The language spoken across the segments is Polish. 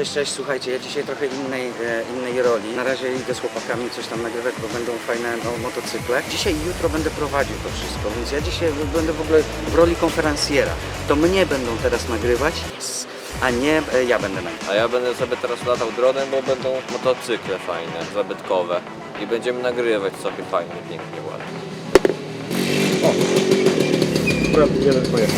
Cześć, cześć, słuchajcie, ja dzisiaj trochę innej, e, innej roli. Na razie idę z chłopakami coś tam nagrywać, bo będą fajne no, motocykle. Dzisiaj i jutro będę prowadził to wszystko, więc ja dzisiaj będę w ogóle w roli konferencjera. To mnie będą teraz nagrywać, a nie e, ja będę nagrywał. A ja będę sobie teraz latał dronem, bo będą motocykle fajne, zabytkowe. I będziemy nagrywać sobie fajnie, pięknie, ładnie. Jeden pojechał.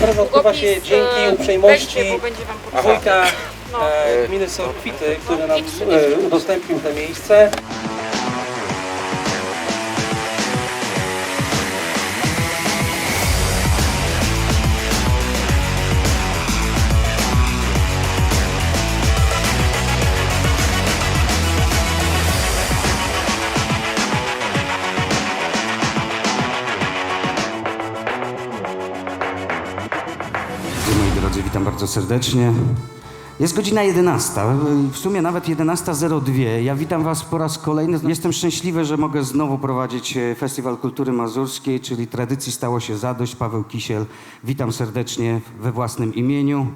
Teraz odbywa się Długopis, dzięki e, uprzejmości weźmie, bo będzie wam potrzebny. wójta No. e, gminy Sokwity, który nam e, udostępnił to miejsce. Witam bardzo serdecznie. Jest godzina 11, w sumie nawet 11.02. Ja witam Was po raz kolejny. Jestem szczęśliwy, że mogę znowu prowadzić e, Festiwal Kultury Mazurskiej, czyli tradycji stało się zadość. Paweł Kisiel, witam serdecznie we własnym imieniu.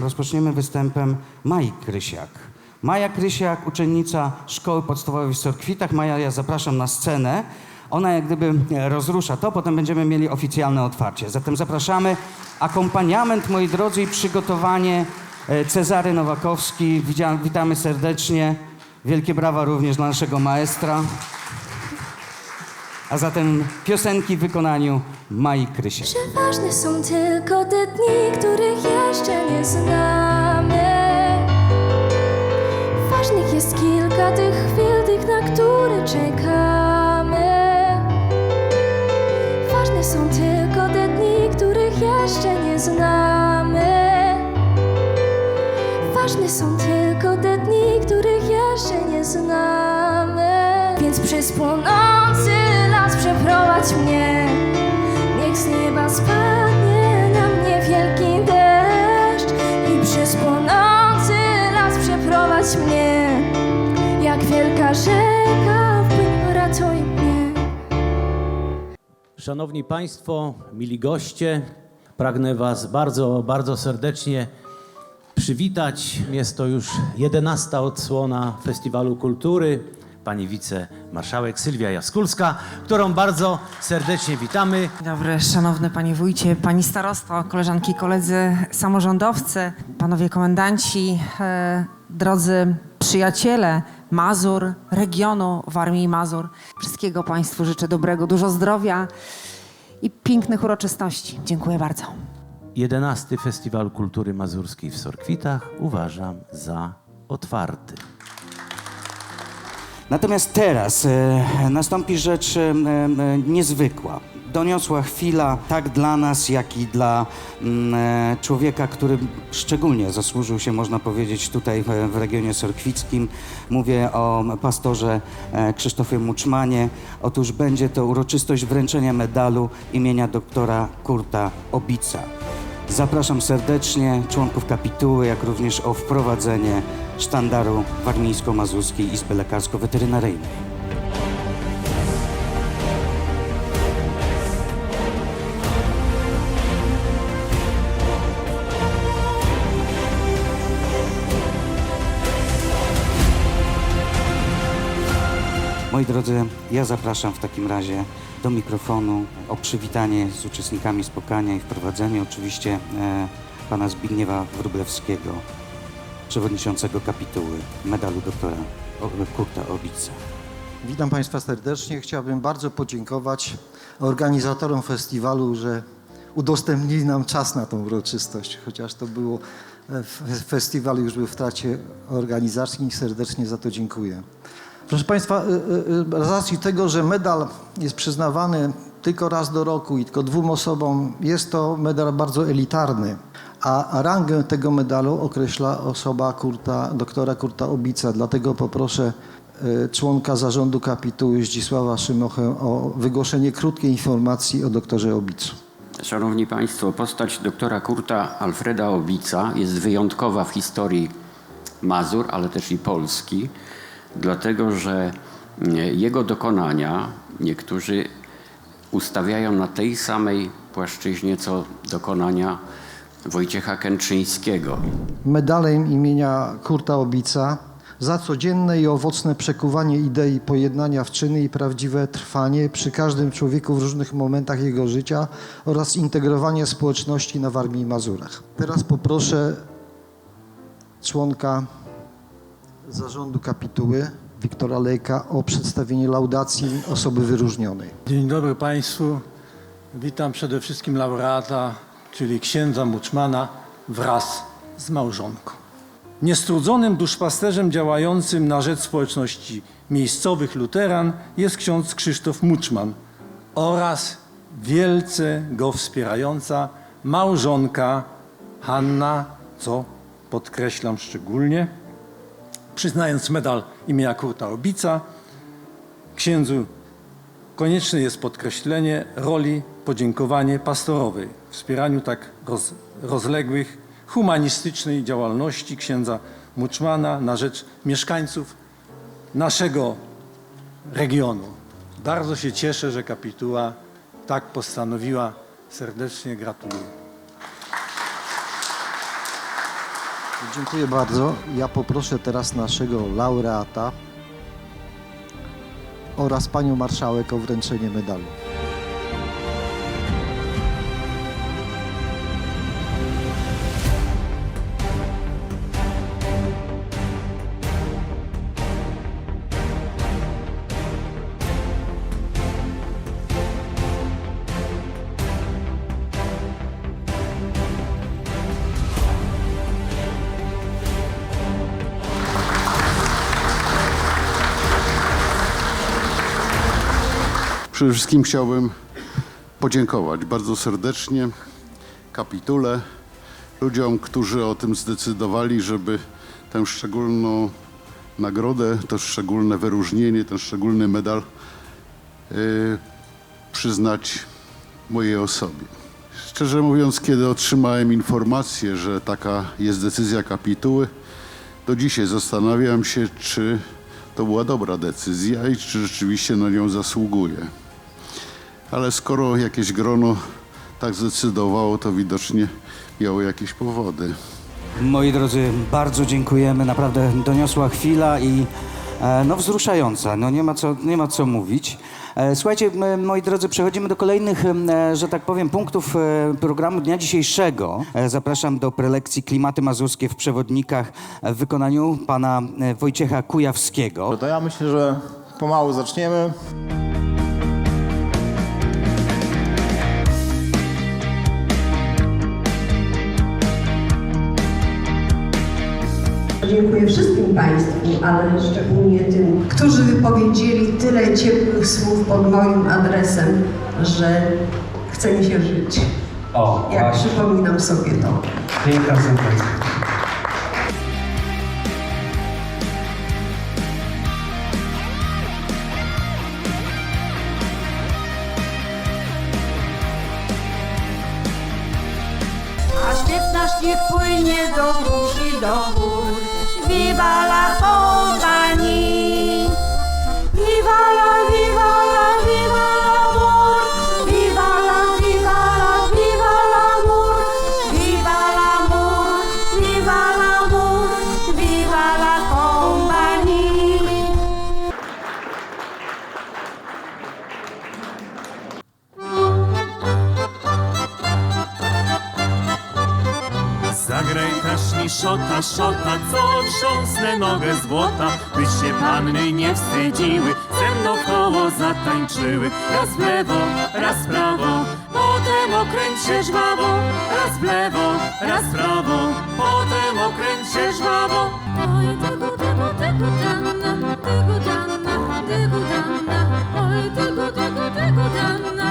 Rozpoczniemy występem Mai Krysiak. Maja Krysiak, uczennica Szkoły Podstawowej w Sorkwitach. Maja, ja zapraszam na scenę. Ona jak gdyby e, rozrusza to, potem będziemy mieli oficjalne otwarcie. Zatem zapraszamy. Akompaniament, moi drodzy, i przygotowanie e, Cezary Nowakowski. Witamy serdecznie. Wielkie brawa również dla naszego maestra. A zatem piosenki w wykonaniu Mai Krysiak. Że ważne są tylko te dni, których jeszcze nie znamy. Ważnych jest kilka tych chwil, tych, na które czekamy. Są tylko te dni, których jeszcze nie znamy. Ważne są tylko te dni, których jeszcze nie znamy. Więc przez płonący las przeprowadź mnie. Niech z nieba spadnie na mnie wielki deszcz i przez płonący las przeprowadź mnie. Jak wielka rzeka, Szanowni Państwo, mili goście, pragnę Was bardzo, bardzo serdecznie przywitać. Jest to już jedenasta odsłona Festiwalu Kultury. Pani wicemarszałek Sylwia Jaskulska, którą bardzo serdecznie witamy. Dobry, szanowny panie wójcie, pani starosto, koleżanki koledzy samorządowcy, panowie komendanci, e, drodzy przyjaciele Mazur, regionu Warmii i Mazur. Wszystkiego państwu życzę dobrego, dużo zdrowia i pięknych uroczystości. Dziękuję bardzo. Jedenasty Festiwal Kultury Mazurskiej w Sorkwitach uważam za otwarty. Natomiast teraz e, nastąpi rzecz e, e, niezwykła. Doniosła chwila tak dla nas, jak i dla mm, e, człowieka, który szczególnie zasłużył się, można powiedzieć, tutaj w, w regionie sorkwickim. Mówię o pastorze e, Krzysztofie Muczmanie. Otóż będzie to uroczystość wręczenia medalu imienia doktora Kurta Obica. Zapraszam serdecznie członków kapituły, jak również o wprowadzenie sztandaru Warmińsko-Mazurskiej Izby Lekarsko-Weterynaryjnej. Moi drodzy, ja zapraszam w takim razie do mikrofonu o przywitanie z uczestnikami spotkania i wprowadzenie oczywiście e, pana Zbigniewa Wróblewskiego, przewodniczącego kapituły medalu doktora Kurta Obica. Witam Państwa serdecznie. Chciałbym bardzo podziękować organizatorom festiwalu, że udostępnili nam czas na tą uroczystość, chociaż to było e, festiwal już był w trakcie organizacji. Serdecznie za to dziękuję. Proszę Państwa, y, y, y, z racji tego, że medal jest przyznawany tylko raz do roku i tylko dwóm osobom, jest to medal bardzo elitarny, a rangę tego medalu określa osoba Kurta, doktora Kurta Obica. Dlatego poproszę członka zarządu kapituły Zdzisława Szymochę o wygłoszenie krótkiej informacji o doktorze Obicu. Szanowni Państwo, postać doktora Kurta Alfreda Obica jest wyjątkowa w historii Mazur, ale też i Polski, dlatego że mm, jego dokonania niektórzy ustawiają na tej samej płaszczyźnie co dokonania Wojciecha Kętrzyńskiego. Medalem imienia Kurta Obica za codzienne i owocne przekuwanie idei pojednania w czyny i prawdziwe trwanie przy każdym człowieku w różnych momentach jego życia oraz integrowanie społeczności na Warmii i Mazurach. Teraz poproszę członka zarządu kapituły Wiktora Lejka o przedstawienie laudacji osoby wyróżnionej. Dzień dobry Państwu. Witam przede wszystkim laureata, czyli księdza Muczmana wraz z małżonką. Niestrudzonym duszpasterzem działającym na rzecz społeczności miejscowych luteran jest ksiądz Krzysztof Muczman oraz wielce go wspierająca małżonka Hanna, co podkreślam szczególnie, przyznając medal imienia Kurta Obica, księdzu Konieczne jest podkreślenie roli podziękowanie pastorowej w wspieraniu tak roz, rozległych humanistycznej działalności księdza Muczmana na rzecz mieszkańców naszego regionu. Bardzo się cieszę, że kapituła tak postanowiła. Serdecznie gratuluję. Dziękuję bardzo. Ja poproszę teraz naszego laureata oraz panią marszałek o wręczenie medalu. Przede wszystkim chciałbym podziękować bardzo serdecznie kapitule, ludziom, którzy o tym zdecydowali, żeby tę szczególną nagrodę, to szczególne wyróżnienie, ten szczególny medal yy, przyznać mojej osobie. Szczerze mówiąc, kiedy otrzymałem informację, że taka jest decyzja kapituły, do dzisiaj zastanawiam się, czy to była dobra decyzja i czy rzeczywiście na nią zasługuję. Ale skoro jakieś grono tak zdecydowało, to widocznie miało jakieś powody. Moi drodzy, bardzo dziękujemy. Naprawdę doniosła chwila i e, no wzruszająca. No nie ma co, nie ma co mówić. E, Słuchajcie, m, moi drodzy, przechodzimy do kolejnych, e, że tak powiem, punktów e, programu dnia dzisiejszego. E, Zapraszam do prelekcji Klimaty Mazurskie w przewodnikach e, w wykonaniu pana e, Wojciecha Kujawskiego. To ja myślę, że pomału zaczniemy. Dziękuję wszystkim Państwu, ale szczególnie tym, którzy wypowiedzieli tyle ciepłych słów pod moim adresem, że chce mi się żyć. O, Jak przypominam sobie to. Piękna sentencja. A śpiew nasz niech płynie do i do gór. Viva la szota, szota, co trząsnę nogę złota, by się panny nie wstydziły, ze mną koło zatańczyły. Raz w lewo, raz w prawo, potem okręć się żwawo, raz w lewo, raz w prawo, potem okręć się żwawo. Oj, tygu, tygu, tygu, danna, tygu, danna, tygu, danna. Oj, tygu, tygu, tygu, danna,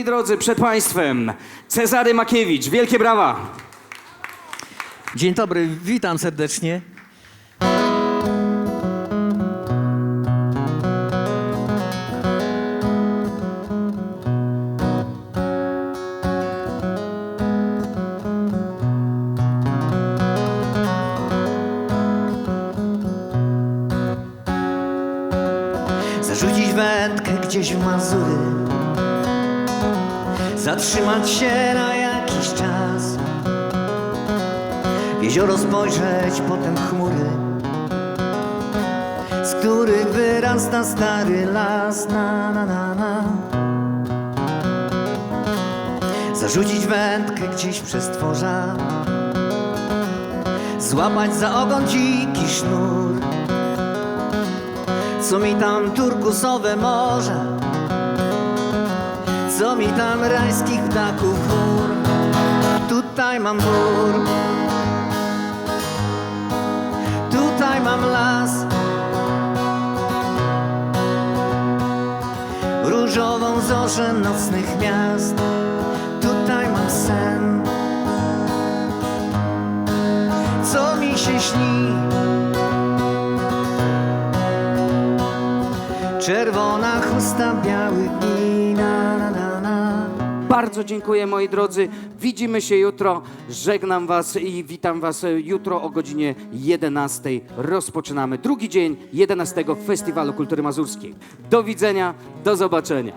drodzy, przed Państwem Cezary Makiewicz. Wielkie brawa! Dzień dobry, witam serdecznie. Zarzucić wędkę gdzieś w Mazury Zatrzymać się na jakiś czas jezioro spojrzeć, potem chmury, z których wyrasta stary las. Na, na, na, na. Zarzucić wędkę gdzieś przez tworza, złapać za ogon dziki sznur. Co mi tam turkusowe morze, co mi tam rajskich ptaków chór. Tutaj mam bór. Tutaj mam las Różową zorzę nocnych miast Tutaj mam sen Co mi się śni Czerwona chusta białych dni na, na, na. Bardzo dziękuję moi drodzy. Widzimy się jutro. Żegnam Was i witam Was jutro o godzinie 11. Rozpoczynamy drugi dzień 11 Festiwalu Kultury Mazurskiej. Do widzenia, do zobaczenia.